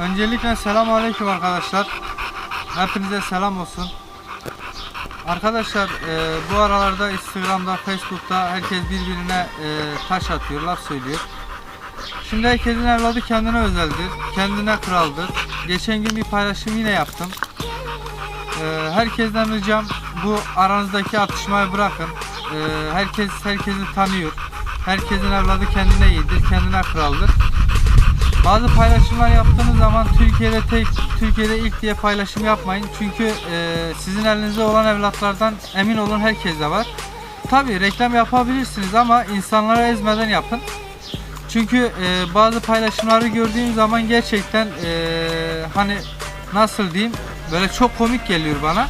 Öncelikle selamun aleyküm arkadaşlar. Hepinize selam olsun. Arkadaşlar e, bu aralarda Instagram'da, Facebook'ta herkes birbirine e, taş atıyor, laf söylüyor. Şimdi herkesin evladı kendine özeldir, kendine kraldır. Geçen gün bir paylaşım yine yaptım. E, herkesten ricam bu aranızdaki atışmayı bırakın. E, herkes herkesi tanıyor. Herkesin evladı kendine iyidir, kendine kraldır. Bazı paylaşımlar yaptığınız zaman Türkiye'de tek, Türkiye'de ilk diye paylaşım yapmayın. Çünkü e, sizin elinizde olan evlatlardan emin olun herkeste var. Tabi reklam yapabilirsiniz ama insanlara ezmeden yapın. Çünkü e, bazı paylaşımları gördüğüm zaman gerçekten e, hani nasıl diyeyim böyle çok komik geliyor bana.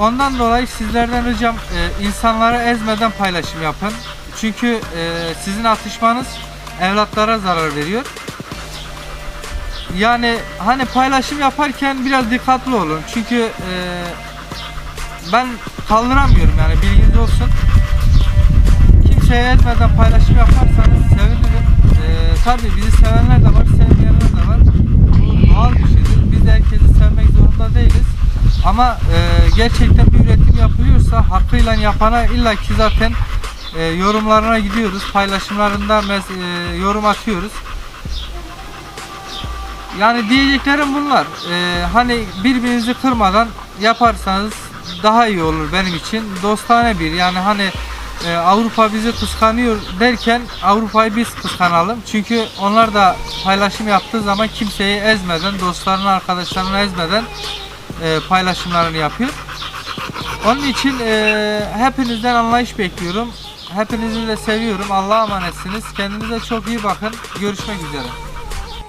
Ondan dolayı sizlerden ricam e, insanları ezmeden paylaşım yapın. Çünkü e, sizin atışmanız evlatlara zarar veriyor. Yani hani paylaşım yaparken biraz dikkatli olun. Çünkü e, ben kaldıramıyorum yani bilginiz olsun. Kimseye etmeden paylaşım yaparsanız sevinirim. E, tabii bizi sevenler de var, sevmeyenler de var. Bu doğal bir şeydir. Biz de herkesi sevmek zorunda değiliz. Ama e, gerçekten bir üretim yapılıyorsa hakkıyla yapana illa ki zaten e, yorumlarına gidiyoruz. Paylaşımlarında e, yorum atıyoruz. Yani diyeceklerim bunlar. Ee, hani birbirinizi kırmadan yaparsanız daha iyi olur benim için. Dostane bir yani hani e, Avrupa bizi kıskanıyor derken Avrupa'yı biz kıskanalım. Çünkü onlar da paylaşım yaptığı zaman kimseyi ezmeden, dostlarını, arkadaşlarını ezmeden e, paylaşımlarını yapıyor. Onun için e, hepinizden anlayış bekliyorum. Hepinizi de seviyorum. Allah'a emanetsiniz. Kendinize çok iyi bakın. Görüşmek üzere.